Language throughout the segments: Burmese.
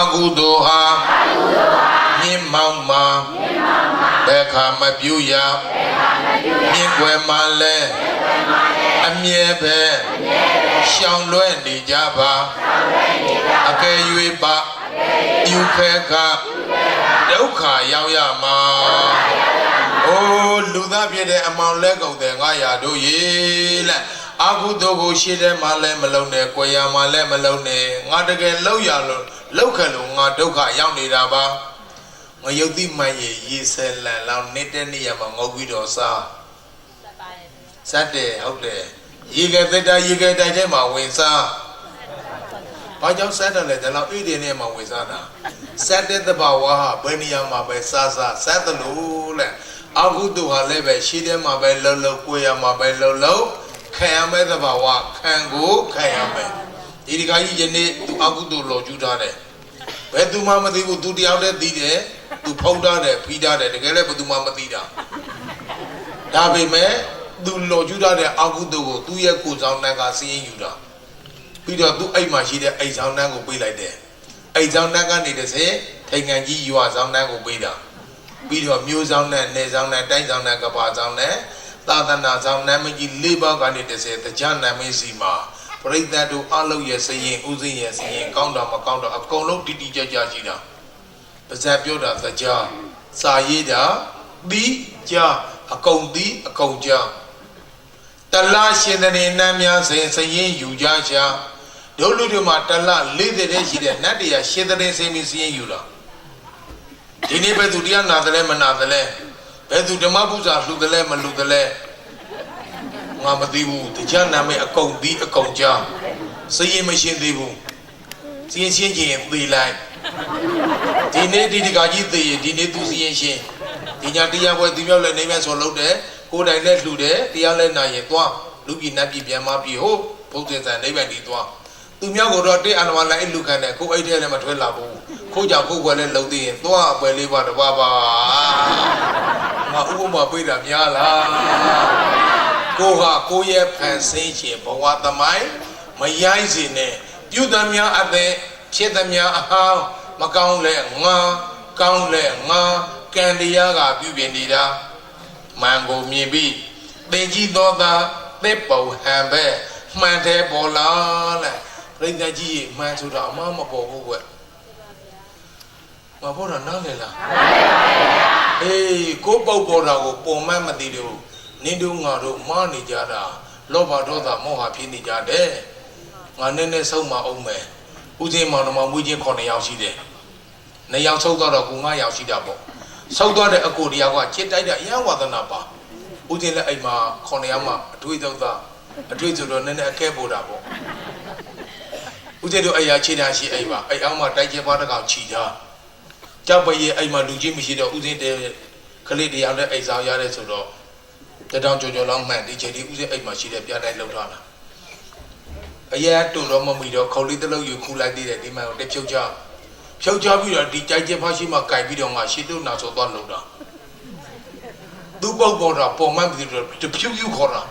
အကုသိုလ်ဟာမြင့်မောင်းမှာဘယ်ခါမပြူရမြင့်ွယ်မှလဲအမြဲပဲရှောင်လွဲနေကြပါအကယ်၍ပါယူခဲကဒုက္ခရောက်ရမှာအိုးလူသားဖြစ်တဲ့အမောင်လဲကုန်တဲ့ငါရာတို့ရေလက်အာဟုတုကိုရှိတဲ့မှာလဲမလုံးနဲ့ကိုယ်ရမှာလဲမလုံးနဲ့ငါတကယ်လောက်ရလို့ လောက်ခလို့ငါဒုက္ခရောက်နေတာပါငါယုတ်တိမှန်ရေရေဆဲလန်လောင်းနေတဲ့နေရာမှာငုတ်ပြီးတော့စားစတ်တယ်ဟုတ်တယ်ရေကသက်တာရေကတိုက်ထဲမှာဝင်စားဘာကြောင့်စတ်တယ်လဲဒါလောက်ဣဒေနဲ့မှာဝင်စားတာစတ်တဲ့တဘာဝဟာဘယ်နေရာမှာပဲစားစားစတ်တယ်လို့လဲအာဟုတုဟာလည်းပဲရှိတဲ့မှာပဲလှုပ်လှုပ်ကိုယ်ရမှာပဲလှုပ်လှုပ်ခံရမဲ့တဘာဝခံကိုခံရမယ်ဒီဒီကကြီးယနေ့သူအာဟုတုလောကျူးထားတယ် ဘယ်သူမှမသိဘူးသူတယောက်တည်းသိတယ်သူဖုံးထားတယ်ဖိထားတယ်တကယ်လည်းဘယ်သူမှမသိတာဒါပေမဲ့သူလောကျူးထားတဲ့အာဟုတုကိုသူ့ရဲ့ကိုယ်ဆောင်တန်းကစီးရင်ယူတာပြီးတော့သူ့အိမ်မှာရှိတဲ့အိမ်ဆောင်တန်းကိုပေးလိုက်တယ်အိမ်ဆောင်တန်းကနေတစ်ဆင့်ထိန်ငံကြီးရွာဆောင်တန်းကိုပေးတာပြီးတော့မျိုးဆောင်နဲ့နေဆောင်နဲ့တိုင်းဆောင်နဲ့ကဘာဆောင်နဲ့သာသနာဆောင်နာမည်ကြီး၄ပါးကနေတစ်ဆင့်တရားနာမည်စီမှာ ပရိသတ်တို့အလုပ်ရဲ့စရင်ဥစဉ်ရဲ့စရင်ကောင်းတာမကောင်းတော့အကုန်လုံးတိတိကျကျရှိတာပါဇက်ပြောတာသကြားစာရေးတာသီးကြားအကုန်သီးအကုန်ကြားတလရှင်တဲ့နမ်းများစဉ်စရင်ယူကြချာဒုလူတို့မှာတလလေးတဲ့ရှိတဲ့နတ်တရားရှင်တဲ့စိမ့်ပြီးစရင်ယူတာဒီနေ့ပဲသူတရားနာတယ်လဲမနာတယ်လဲဘယ်သူဓမ္မပူဇာလှူတယ်လဲမလှူတယ်လဲ ငါမသိဘူးတရားနာမယ်အကုန်သီးအကုန်ကြားစရင်မရှင်းသေးဘူးစရင်ရှင်းခြင်းသေလိုက်ဒီနေ့ဒီတကကြီးသေရင်ဒီနေ့သူစရင်ရှင်းဒီညာတရားပွဲသူမြောက်လည်းနေမဲ့ဆိုလုပ်တယ်ကိုယ်တိုင်လည်းလှူတယ်တရားလည်းနာရင်သွားလူပြည်နတ်ပြည်ပြန်မပြည်ဟုတ်ဘုဒ္ဓဆန်နိဗ္ဗာန်တည်သွားသူမြောက်ကိုတော့တိအနဝလိုင်းလူခံတယ်ကိုအိတ်ထဲလည်းမထွက်လာဘူးခိုးကြောင်ကိုယ်ွယ်လည်းလုံသေးရင်သွားအပွဲလေးပါတပါပါငါဥပမာပေးတာများလား ကိုဟာကိုရဲ့ဖန်ဆင်းခြင်းဘဝသမိုင်းမရိုင်းစေနဲ့ပြုသမျှအသက်ဖြစ်သမျှအဟောင်းမကောင်းလဲငါကောင်းလဲငါကံတရားကပြုပြင်နေတာမှန်ကိုမြင်ပြီးသင်ကြီးသောသာသစ်ပုံဟံပဲမှန်တယ်ပေါ်လာလဲပြိဿကြီးရေမှန်ဆိုတာအမမပေါ်ဘူးကွမပေါ်တာနားလေလားနားလေပါဗျာအေးကိုပုတ်ပေါ်တာကိုပုံမှန်မသိလို့ နင်းတို့ငါတို့မားနေကြတာလောဘဒေါသမောဟဖြစ်နေကြတယ်ငါနည်းနည်းဆုံးမအောင်မယ်ဦးစင်းမောင်တော်မွေးချင်း9ယောက်ရှိတယ်နှစ်ယောက်ဆုံးတော့ကို9ယောက်ရှိတာပေါ့ဆုံးသွားတဲ့အကိုတရားကချစ်တိုက်တဲ့အယံဝါဒနာပါဦးစင်းလည်းအိမ်မှာ9ယောက်မှအတွေ့အကြုံသားအတွေ့အကြုံတော့နည်းနည်းအကဲပို့တာပေါ့ဦးစင်းတို့အရာခြေတန်းရှိအိမ်မှာအိမ်အောင်မှာတိုက်ကျပါတကောင်ခြီထားကြောက်ပရဲ့အိမ်မှာလူကြီးမရှိတော့ဦးစင်းတဲ့ကလေးတရားနဲ့အိမ်ဆောင်ရတယ်ဆိုတော့ တတောင်ကြော်ကြော်လောက်မှန်ဒီချိန်ဒီဦးစင်းအိမ်မှာရှိတဲ့ပြတိုင်းလှုပ်ထားတာအရာတုံတော့မမီတော့ခေါလေးတစ်လုံးယူခူလိုက်သေးတယ်ဒီမှာတက်ဖြုတ်ချဖြုတ်ချပြီးတော့ဒီကြိုက်ကျဖားရှိမှကြိုက်ပြီးတော့ငါရှေ့တုံနာဆိုတော့လှုပ်တာသူ့ပုတ်ပေါ်တာပုံမှန်ပြီးတော့တဖြူဖြူခေါ်တာ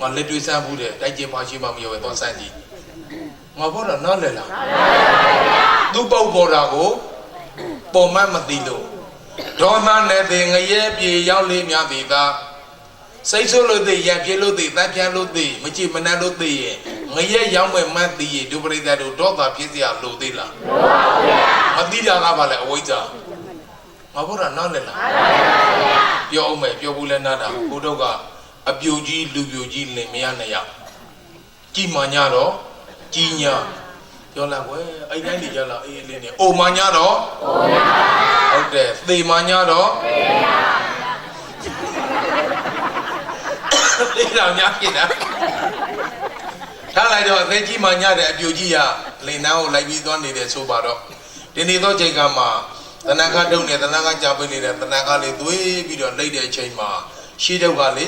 ငါလက်တွေးစမ်းဘူးတဲ့တိုက်ကျဖားရှိမှမရောပဲတော့စမ်းကြည့်ငါဘောတာနားလဲလားသူ့ပုတ်ပေါ်တာကိုပုံမှန်မသိလို့ ဒေါသနဲ့တဲ့ငရဲပြေရောက်လေးများသည်သာစိတ်ဆိုးလို့သိရပြလို့သိတတ်ပြလို့သိမကြည့်မနှက်လို့သိရင်ငရဲရောက်မဲ့မှတ်သိရဒုပရိသတ်တို့ဒေါသဖြစ်เสียလို့သိလားမပါဘူးဗျာမသိတာကဘာလဲအဝိဇ္ဇာငါဘောတာနားလဲလားနားလဲပါဗျာပြောအောင်မယ်ပြောဘူးလဲနားတာဘုဒ္ဓကအပြူကြီးလူပြူကြီးလင်မရနဲ့ရကြည်မှညတော့ကြည်ညာ ပြောလိုက်ကွယ်အဲ့တိုင်းနေကြလားအေးလေးနေအိုမှညတော့အိုညာဟုတ်တယ်သေမှညတော့သေပါသေတော်ညဖြစ်တာထားလိုက်တော့အသက်ကြီးမှညတဲ့အပြူကြီးကလင်နှန်းကိုလိုက်ပြီးသွားနေတဲ့ဆိုပါတော့ဒီနေ့တော့ချိန်ကမှတဏ္ဍခတုံနဲ့တဏ္ဍခကြာပိနေတဲ့တဏ္ဍခလေးသွေးပြီးတော့လိတ်တဲ့အချိန်မှာရှိတုတ်ကလေ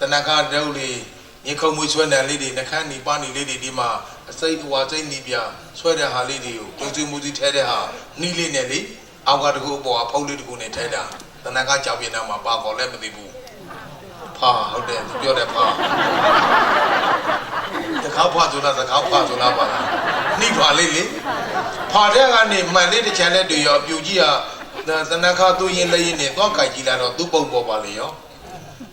တဏ္ဍခတုတ်လေးမြေခုံမွေးဆွဲတဲ့လေးတွေနှခမ်းနီပါနီလေးတွေဒီမှာအ စိတ်ဟွာစိတ်နီပြဆွဲတဲ့ဟာလေးတွေကိုတုံးစုမှုစီထဲတဲ့ဟာနီးလေးနဲ့လေအောက်ကတကူအပေါ်ကဖုတ်လေးတကူနဲ့ထဲတာတဏ္ဍခကြောက်ပြင်းတာမှာပါကော်လည်းမသိဘူးဖာဟုတ်တယ်သူပြောတယ်ဖာတခါဖာဆိုတာတခါဖာဆိုတာပါလားနှိဖာလေးလေဖာတဲ့ကနေမှန်လေးတစ်ချမ်းနဲ့တွေ့ရောအပြူကြီးဟာသနခါသူ့ရင်လည်းရင်နဲ့သွားကြိုက်ကြည့်လာတော့သူ့ပုံပေါ်ပါလေရော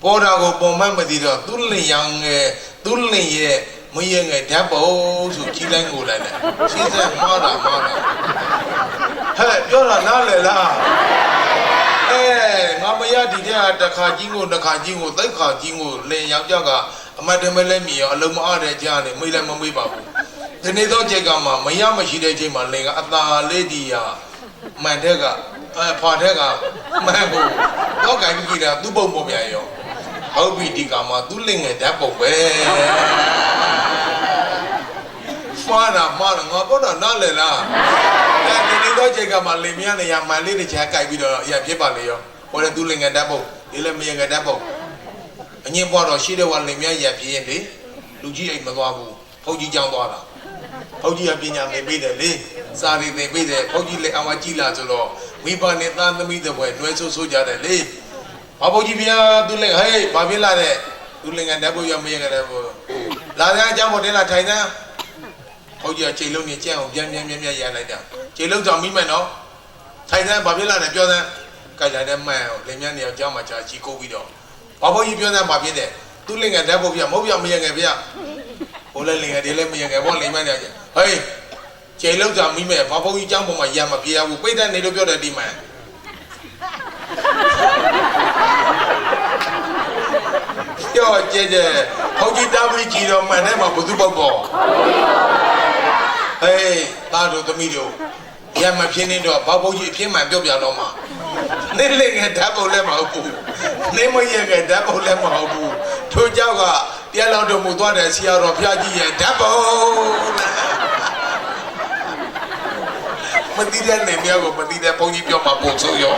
ပေါ်တာကိုပုံမှန်မသိတော့သူ့လင်ရောင်ငယ်သူ့လင်ရဲ့ မရငယ်ဓာတ်ပုံဆိုကြီးလိုက်ကိုလိုက်တယ်ရှင်းစက်မှားတာမှားတာဟဲ့ပြောတာနားလည်လားအဲငါမရဒီတဲ့တခါကြီးကိုတခါကြီးကိုသိခါကြီးကိုလင်ယောက်ျားကအမတ်တမဲလဲမြည်ရောအလုံးမအားတဲ့ကြားနေမိလည်းမမေးပါဘူးဒီနေ့တော့ချိန်ကမှမရမရှိတဲ့ချိန်မှာလင်ကအตาလေးဒီဟာမှန်တဲ့ကအဲဖာတဲ့ကမှန်ဘူးတော့ကြိုင်ကြည့်တာသူ့ပုံပေါ်ပြန်ရောဟုတ်ပြီဒီကမှာသူ့လင်ငယ်ဓာတ်ပုံပဲ မှားတာမှားတာငါပေါ်တော့နားလည်လားအဲဒီနေ့တော့ချိန်ကမှလင်မြနေရမှန်လေးတစ်ချာကြိုက်ပြီးတော့ရဖြစ်ပါလေရောဟိုလည်းသူ့လင်ငယ်ဓာတ်ပုံဒီလည်းမရငယ်ဓာတ်ပုံအငင်းပွားတော့ရှိတဲ့ဝါလင်မြရက်ပြင်းလေလူကြီးအိမ်မသွားဘူးဖုတ်ကြီးကြောင်းသွားတာဖုတ်ကြီးကပညာသင်ပေးတယ်လေစာရီသင်ပေးတယ်ဖုတ်ကြီးလည်းအမကြီးလာဆိုတော့မိဘနဲ့သားသမီးတွေပဲနှွဲဆိုးဆိုးကြတယ်လေဘာဖုတ်ကြီးဗျာသူလည်းဟေးဘာဖြစ်လာတဲ့သူလည်းငါတက်ဖို့ရမရကြတယ်ဘောလာတဲ့အကြောင်းပေါ်တင်လာထိုင်တဲ့ ဖုတ်ကြီးကချိန်လုံးနဲ့ကြက်အောင်ပြန်ပြန်ပြန်ပြန်ရလိုက်တာချိန်လုံးကြောင့်မိမဲ့နော်ထိုင်တဲ့ဘာဖြစ်လာတယ်ပြောတဲ့ကြိုက်လာတဲ့မှန်လင်မြနေအောင်ကြောင်းမှာကြာကြီးကိုပြီးတော့ဘာဘုန်းကြီးပြောတဲ့မှာဖြစ်တယ်သူလင်ငယ်တက်ဖို့ပြမဟုတ်ပြမရငယ်ပြဟိုလည်းလင်ငယ်ဒီလည်းမရငယ်ဘောလိမ့်မနေကြဟေးကျေလောက်ကြမိမဲ့ဘာဘုန်းကြီးကျောင်းပေါ်မှာရမပြေရဘူးပိတ်တဲ့နေလို့ပြောတယ်ဒီမှာပြောကြည့်တယ်ဘုန်းကြီးတားပြီးကြည်တော်မှန်တယ်မှာဘုသူပေါက်ပေါ် ဟေးသားတို့သမီးတို့ရမဖြစ်နေတော့ဘာဘုန်းကြီးအဖြစ်မှန်ပြောပြတော့မှာနေလေငယ်ဓာတ်ပုံလည်းမဟုတ်ဘူးနေမရငယ်ဓာတ်ပုံလည်းမဟုတ်ဘူးထို့ကြောက်ကတရားတော်တော်မူသွားတဲ့ဆရာတော်ဖျားကြီးရဲ့ဓာတ်ပုံမတိတဲ့နေမြောက်ကိုမတိတဲ့ဘုန်းကြီးပြောမှာပုံစိုးရော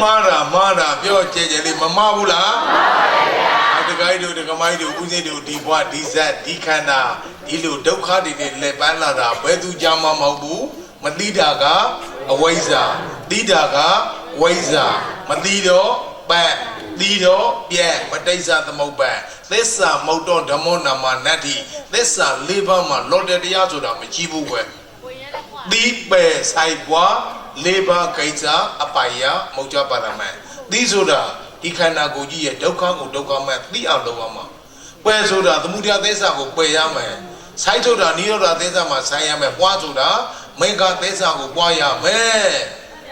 မှားတာမှားတာပြောကြဲကြဲလေးမမှားဘူးလား တကယ်တို့တကမိုင်းတို့ဦးစိတ်တို့ဒီဘဝဒီဇက်ဒီခန္ဓာဒီလိုဒုက္ခတွေနဲ့လက်ပန်းလာတာဘယ်သူကြမှာမဟုတ်ဘူးမတိတာကအဝိဇ္ဇာတိတာကဝိဇ္ဇာမတိတော့ပတ်တိတော့ပြက်မတိစ္ဆသမုပ္ပတ်သစ္စာမုတ်တော့ဓမ္မောနာမနတ္တိသစ္စာ၄ပါးမှာလော်တဲ့တရားဆိုတာမကြည့်ဘူးကွယ်တိပဲဆိုင်ပွား၄ပါးကိစ္စအပိုင်ယမုတ်ကြပါရမန်တိဆိုတာ ဒီခန္ဓာကိုယ်ကြီးရဲ့ဒုက္ခကိုဒုက္ခမဲ့သိအောင်လုပ်ရမှာပယ်ဆိုတာသမုဒယသစ္စာကိုပယ်ရမယ်ဆိုင်ဆိုတာနိရောဓသစ္စာမှာဆိုင်ရမယ်ပွားဆိုတာမေဃသစ္စာကိုပွားရမယ်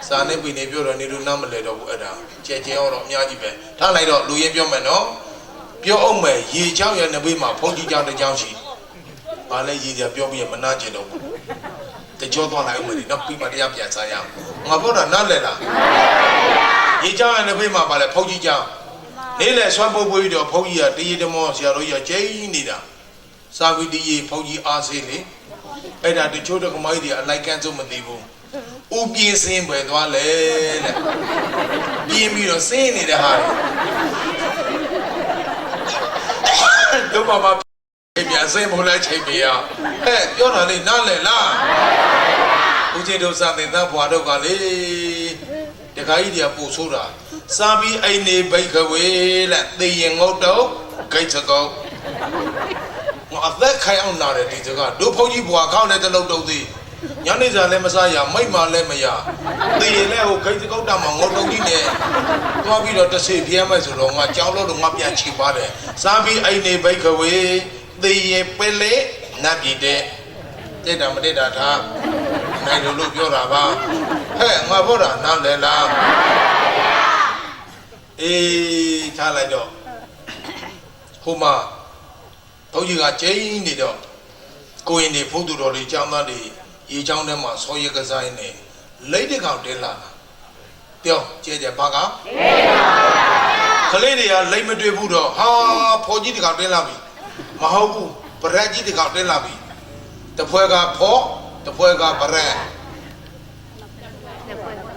စာနေပြီနေပြောတော့နေလို့နားမလဲတော့ဘူးအဲ့ဒါကြဲကြဲတော့အများကြီးပဲထားလိုက်တော့လူရင်းပြောမယ်နော်ပြောအောင်မယ်ရေချောင်းရဲ့နဘေးမှာဖုန်ကြီးကြောင်တစ်ကြောင်ရှိဘာလဲရေကြပြောပြီးရမနာကျင်တော့ဘူး တကြောသွားလိုက်အောင်မယ်နော်ပြီးမှတရားပြန်စားရအောင်ငါပြောတာနားလဲလားရေချောင်းရဲ့နဘေးမှာပါလဲဖုန်ကြီးကြောင်နေလေဆွမ်းပုတ်ပွေးပြီးတော့ဖုန်ကြီးကတရေတမောဆရာတော်ကြီးကကျိန်းနေတာစာဝီတီရေဖုန်ကြီးအားစေးလေအဲ့ဒါတချို့တက္ကမကြီးတွေအလိုက်ကန်းစုံမသိဘူးဥပြင်းစင်းပဲသွားလေတဲ့ပြင်းပြီးတော့စင်းနေတဲ့ဟာတွေတို့ ဘာမှပြန်စင်းမလဲချိန်ပြရဟဲ့ပြောတာလေးနားလည်လားဦးကျေတို့စာသင်သားဘွားတို့ကလေတခါကြီးတွေကပို့ဆိုးတာစာပြီးအိနေဘိတ်ခဝေလက်သေရင်ငုတ်တော့ဂိတ်စကောငါအသက်ခိုင်အောင်နာတယ်ဒီစကားတို့ဖုန်းကြီးဘွားခေါင်းနဲ့တလုံးတုံးသေးညနေစာလည်းမစားရမိတ်မှလည်းမရသေရင်လည်းဟိုဂိတ်စကောက်တာမှာငုတ်တုံးကြီးနဲ့သွားပြီးတော့တဆေပြဲမဲ့ဆိုတော့ငါကြောင်းလို့တော့ငါပြန်ချီပါတယ်စာပြီးအိနေဘိတ်ခဝေ သေရင်ပလေနတ်ပြည်တဲ့တဲ့တာမတဲ့တာထားနိုင်လို့လို့ပြောတာပါဟဲ့ငါဘောတာနားလဲလားအေးထားလိုက်တော့ဟိုမှာဘုန်းကြီးကကျင်းနေတော့ကိုရင်တွေဘုသူတော်တွေကျောင်းသားတွေရေချောင်းထဲမှာဆောရကစားရင်းနဲ့လိတ်တကောင်တင်းလာတာပြောကြဲကြဲဘာကကလေးတွေကလိတ်မတွေ့ဘူးတော့ဟာဖော်ကြီးတကောင်တင်းလာပြီ မဟုတ်ဘူးဗရက်ကြီးတကောင်တင်းလာပြီတဖွဲကဖော်တဖွဲကဗရက်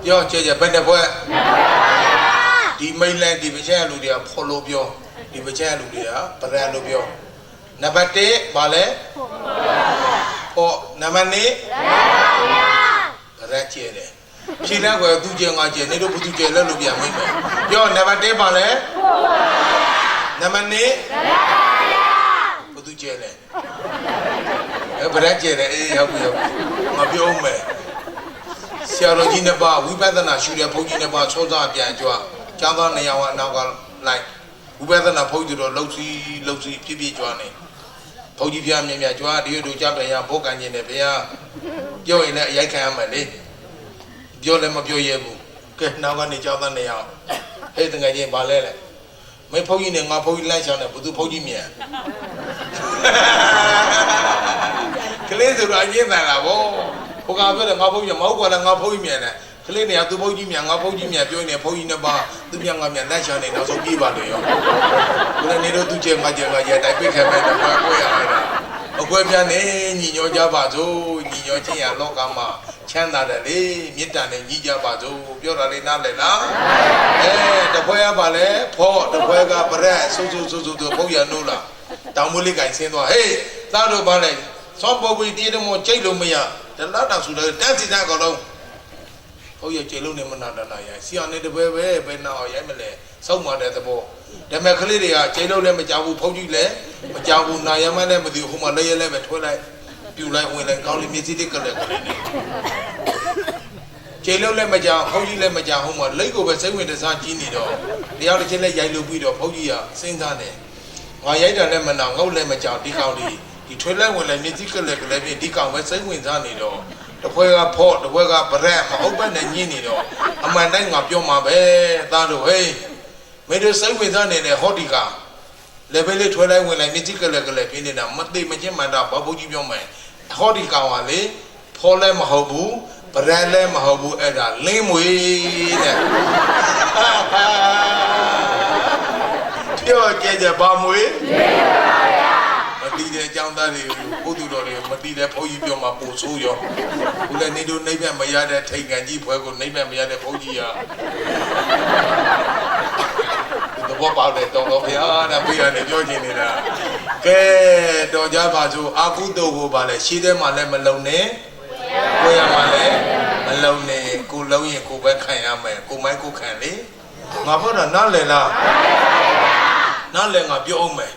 ပြောကြဲကြဲဘယ်တစ်ဖွဲဒီမိတ်လန်ဒီပချဲလူတွေကဖော်လို့ပြောဒီပချဲလူတွေကဗရက်လို့ပြောနံပါတ်1ဘာလဲဟောနံပါတ်2ရက်ကျဲတယ်ဖြေတဲ့ကွယ်သူကျဲငါကျဲနေတို့ဘသူကျဲလဲလို့ပြန်မိမယ်ပြောနံပါတ်1ဘာလဲနံပါတ်2ဘသူ ကျဲလဲဟအဲဗရက်ကျဲတယ်အေးဟုတ်ပြီဟုတ်ပြီမပြောမယ်ဆရာတော်ကြီးနှစ်ပါးဝိပဿနာရှုတဲ့ဘုန်းကြီးနှစ်ပါးစောစားပြန်ကြွကျောင်းသားနေရာကအနောက်ကလိုက်ဝိပဿနာဘုန်းကြီးတို့လှုပ်စီးလှုပ်စီးပြည့်ပြည့်ကြွနေဘုန်းကြီးပြမြင်မြကြွဒီတို့ကြပြန်ရဘောကန်ကျင်တယ်ဗျာပြောရင်လည်းအရိုက်ခံရမယ်လေပြောလည်းမပြောရဘူးကဲနောက်ကနေကျောင်းသားနေရာဟဲ့တကယ်ကြီးဗာလဲလေမေဘုန်းကြီးနဲ့ငါဘုန်းကြီးလိုက်ချောင်းတယ်ဘသူဘုန်းကြီးမြန် ဆိုတော့အရင်တန်လာဗောဟိုကပြောတယ်ငါဘုန်းကြီးမဟုတ်ပါလားငါဘုန်းကြီးမြန်တယ်ကလေးနေကသူဘုန်းကြီးမြန်ငါဘုန်းကြီးမြန်ပြောနေဘုန်းကြီးနှစ်ပါးသူမြန်ငါမြန်လက်ချောင်းနေနောက်ဆုံးပြေးပါလေရောဘယ်နေတော့သူကျဲငါကျဲငါကျဲတိုက်ပိတ်ခဲ့မယ်တော့ကိုယ်ရလိုက်တာအကွဲပြန်းနေညီညောကြပါစို့ညီညောချင်းရလောကမှာချမ်းသာတယ်လေမေတ္တာနဲ့ညီကြပါစို့ပြောတာလေးနားလည်လားအဲတခွဲရပါလေဖော့တခွဲကပရက်ဆူဆူဆူဆူသူဘုန်းရနိုးလားတောင်မလေးကင်ဆင်းသွားဟေးသားတို့ပါလေ စောပုတ်ပြီးတည်တယ်မို့ကြိတ်လို့မရတလားတောင်ဆူတယ်တန်းစီတဲ့ကောင်လုံးဟုတ်ရဲ့ကြိတ်လို့နေမနာတနာရစီအောင်နေတပွဲပဲဘယ်နာအောင်ရိုက်မလဲစောက်မာတဲ့သဘောဒါမဲ့ကလေးတွေကကြိတ်လို့လည်းမကြောက်ဘူးဖုန်းကြီးလည်းမကြောက်ဘူးနာရမလည်းမသိဘူးဟိုမှာလည်းရဲလည်းပဲထွဲလိုက်ပြူလိုက်ဝင်လိုက်ကောင်းလေးမျက်စိလေးကလည်းကလေးနေကျေလုံးလည်းမကြောက်ဖုန်းကြီးလည်းမကြောက်ဟိုမှာလက်ကိုပဲစိတ်ဝင်တစားကြီးနေတော့တရားတစ်ချက်လည်းရိုက်လို့ပြီးတော့ဖုန်းကြီးကစဉ်းစားတယ်ငါရိုက်တာလည်းမနာငုတ်လည်းမကြောက်ဒီကောင်လေး ဒီထွေးလိုက်ဝင်လိုက်မြစ်ကြီးကလည်းကလည်းပြဒီကောင်ပဲစိတ်ဝင်စားနေတော့တစ်ခွဲကဖော့တစ်ခွဲကဗရက်မဟုတ်ဘဲနဲ့ညင်းနေတော့အမှန်တိုင်းငါပြောမှာပဲသားတို့ဟေးမင်းတို့စိတ်ဝင်စားနေတဲ့ဟောဒီကလည်းပဲလေးထွေးလိုက်ဝင်လိုက်မြစ်ကြီးကလည်းကလည်းပြနေတာမသိမချင်းမှန်တာဘာဘုကြီးပြောမယ်ဟောဒီကောင်ကလေဖော်လည်းမဟုတ်ဘူးဗရက်လည်းမဟုတ်ဘူးအဲ့ဒါလင်းမွေတဲ့ပြောကြကြပါမွေမ တီးတဲ့အကြောင်းသားတွေဘုသူတော်တွေမတီးတဲ့ဘုန်းကြီးပြောမှာပို့ဆိုးရောခုလည်းနေတို့နှိမ့်ပြန်မရတဲ့ထိန်ကန်ကြီးဘွဲကိုနှိမ့်ပြန်မရတဲ့ဘုန်းကြီးကဒီဘောပါတဲ့တော်တော်ဘုရားတဲ့ပြရတယ်ပြောချင်နေတာကဲတော်ကြပါစို့အာကုတုကိုပါလဲရှိတဲ့မှာလည်းမလုံနဲ့ကိုရမှာလည်းမလုံနဲ့ကိုလုံးရင်ကိုပဲခံရမယ်ကိုမိုင်းကိုခံလေငါဘောတော့နားလည်လားနားလည်းငါပြောအောင်မယ်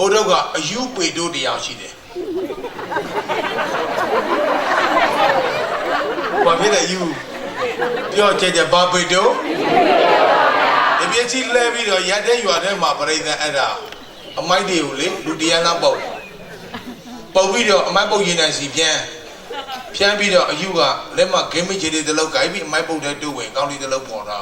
ဟိုတော့ကအယူပေတို့တရားရှိတယ်ဘာဖြစ်လဲယူပြောကြကြဘာပေတို့ဒီပြည့်ချီလဲပြီးတော့ရက်တဲ့ရွာထဲမှာပြိဿအဲ့ဒါအမိုက်တွေကိုလေလူတရားနာပုတ်ပုတ်ပြီးတော့အမိုက်ပုတ်ရင်နိုင်စီပြန်ဖြန်းပြီးတော့အယူကလက်မဂိမ်းမကြီးတွေတလုံးကြိုက်ပြီးအမိုက်ပုတ်တဲ့တူဝင်ကောင်းလေးတလုံးပေါ်တာ